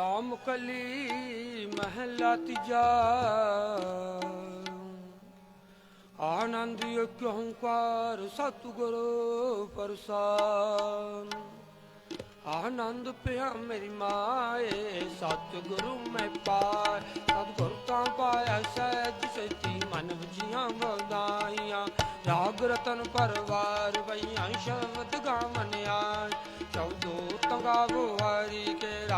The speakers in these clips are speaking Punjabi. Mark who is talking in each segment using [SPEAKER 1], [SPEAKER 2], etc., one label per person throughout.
[SPEAKER 1] ਰਾਮ ਕਲੀ ਮਹਲਾ ਤੀਜਾ। ਆਨੰਦ ਯੋਗ ਹੰਕਾਰ ਸਤਿਗੁਰੂ ਪ੍ਰਸਾਦ। ਆਨੰਦ ਪਿਆ ਮੇਰੀ ਮਾਏ, ਸਤਿਗੁਰੂ ਮੈਂ ਪਾਇ ਸਤਿਗੁਰ ਤਾਂ ਪਾਇਆ ਸਹਿਜ ਸਚੀ ਮਨ ਵਜੀਆਂ ਵਧਾਈਆਂ ਰਾਗ ਰਤਨ ਪਰਵਾਰ, ਵਈਆਂ ਸ਼ਬਦ ਗਾਵਨ ਆਏ। ਚੌਦੋ ਤੰਗਾਵੋ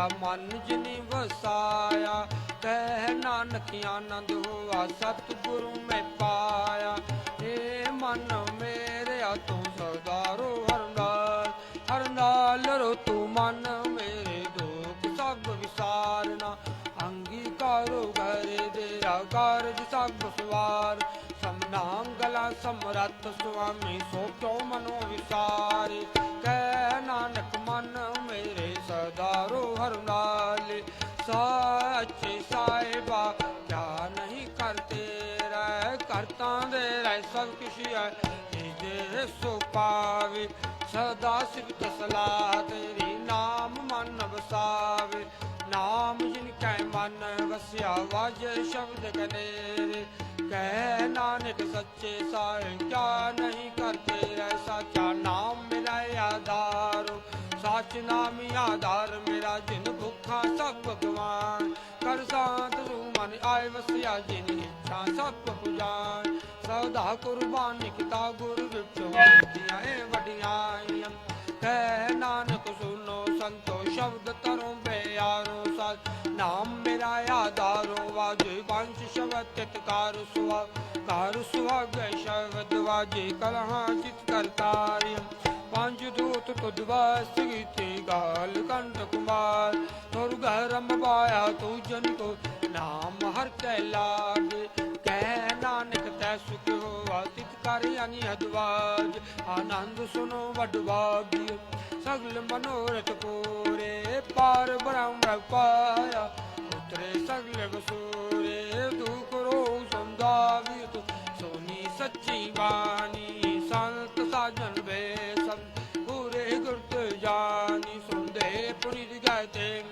[SPEAKER 1] ਹਰੀ ਮਨ ਜਿਨੀ ਵਸਾਇਆ, ਕਹਿ ਨਾਨਕ ਆਨੰਦ ਹੋਆ, ਸਤਿਗੁਰੂ ਮੈਂ ਪਾਇਆ। ਏ ਮਨ ਮੇਰਿਆ ਤੂੰ ਸਰਦਾਰੋ ਹਰਨਾਲ ਹਰਨਾਲ ਰੋ ਤੂੰ ਮਨ ਮੇਰੇ ਦੁਖ ਸਭ ਵਿਸਾਰਨਾ। ਅੰਗੀਕਾਰੋ ਘਰੇ ਤੇਰਾ ਕਾਰਜ ਸਭ ਸਵਾਰ। ਸਮਨਾਮ ਗਲਾ ਸਮਰੱਥ ਸੁਆਮੀ ਸੋ ਕਿਉ ਮਨੋ ਵਿਸਾਰ। ਸਾਚੇ ਸਾਹਿਬਾ ਕਿਆ ਨਹੀਂ ਕਰਤੇ ਰਹਿ, ਕਰਤਾਂ ਦੇ ਰਹਿ ਸਭ ਕੁਛ ਹੈ ਜੇ ਸੋ ਪਾਵੇ ਸਦਾ ਸਿਫਤ ਸਲਾਹ ਤੇਰੀ ਨਾਮ ਮਨ ਵਸਾਵੇ। ਨਾਮ ਜਿਨ ਕੈ ਮਨ ਵਸਿਆ, ਵਾਜੇ ਸ਼ਬਦ ਕਨੇਰੇ। ਕਹਿ ਨਾਨਕ ਸੱਚੇ ਸਾਹਿਬ ਕਿਆ ਨਹੀਂ ਕਰਤੇ ਰਹਿ, ਸਾਚਾ ਨਾਮ ਮੇਰਾ ਆਧਾਰ। ਸੱਚ ਨਾਮ ਆਧਾਰ ਮੇਰਾ ਜਿਨ ਭੁੱਖਾ ਸਭ ਭਗਵਾਨ ਕਰ ਸਾਤ ਰੂ ਮਨ ਆਏ ਵਸਿਆ ਜਿਨ ਇੱਛਾ ਸਭ ਪੁਜਾਨ। ਸਦਾ ਕੁਰਬਾਨੀ ਕੀਤਾ ਗੁਰ ਵਿਚੋਂ ਦਿੱਤੀਆਂ ਇਹ ਵਡਿਆਈਆਂ। ਕਹਿ ਨਾਨਕ ਸੁਨੋ ਸੰਤੋ ਸ਼ਬਦ ਤਰੋਂ ਬਿਆਰੋ ਸਤ ਨਾਮ ਮੇਰਾ ਆਧਾਰੋ ਵਾਜੇ ਪੰਜ ਸ਼ਬਦ ਤਿਤਕਾਰ ਸੁਆ। ਕਾਰ ਸੁਹਾਗੈ ਸ਼ਬਦ ਵਾਜੇ ਕਲਹਾਂ ਚਿਤ ਕਰਤਾਰਿ ਪੰਜ ਦੂਤ ਤੇ ਗਾਲ ਕੰਠ ਕੁਮਾਰ। ਤੁਰ ਘਰਮ ਪਾਇਆ ਤੂੰ ਜਨ ਕੋ ਨਾਮ ਹਰ ਕੈ ਲਾਗੇ। ਕਹਿ ਨਾਨਕ ਤੈ ਸੁਖ ਹੋਆ, ਤਿਤ ਕਰ ਅਨੀ ਅਦਵਾਜ। ਆਨੰਦ ਸੁਨੋ ਵਡ ਸਗਲ ਮਨੋਰਥ ਪੂਰੇ। ਪਾਰ ਬ੍ਰਹਮ ਪਾਇਆ, ਉਤਰੇ ਸਗਲ ਵਸੂਰੇ। ਦੁਖ ਰੋ ਸੰਦਾਵੀ ਸੋਨੀ ਸੱਚੀ ਬਾਣੀ ਪੁਨੀਤ ਗਾਇਤੇ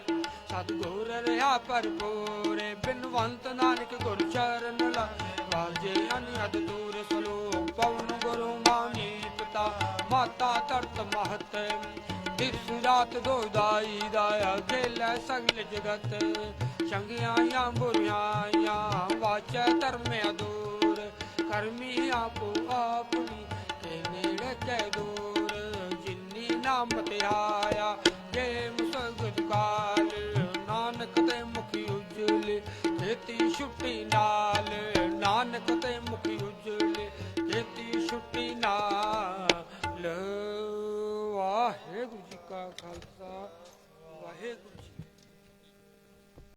[SPEAKER 1] ਸਤਿਗੁਰ ਰਹਾ ਭਰਪੂਰੇ ਬਿਨਵੰਤ ਨਾਨਕ ਗੁਰ ਚਰਨ ਲਾ। ਵਾਜੇ ਅਨਹਦ ਦੂਰ ਸਲੋਕ ਪਵਨ ਗੁਰੂ ਮਾਨੀ ਪਿਤਾ। ਮਾਤਾ ਤਰਤ ਮਹਤ ਦਿਸ ਰਾਤ ਦੋਦਾਈ ਦਾ ਦਾਇਆ ਸਗਲ ਜਗਤ ਸੰਗਿਆਆਂ ਬੁਰੀਆਂ, ਵਾਚੈ ਧਰਮ ਅਦੂਰ ਕਰਮੀ ਆਪੋ ਆਪਣੀ ਤੇ ਨੇੜੇ ਕੈ ਦੂਰ। ਜਿਨੀ ਨਾਮ ਤੇ ਤੇਤੀ ਛੁੱਟੀ ਨਾਲ ਵਾਹਿਗੁਰੂ ਜੀ ਕਾ ਖਾਲਸਾ ਵਾਹਿਗੁਰੂ ਜੀ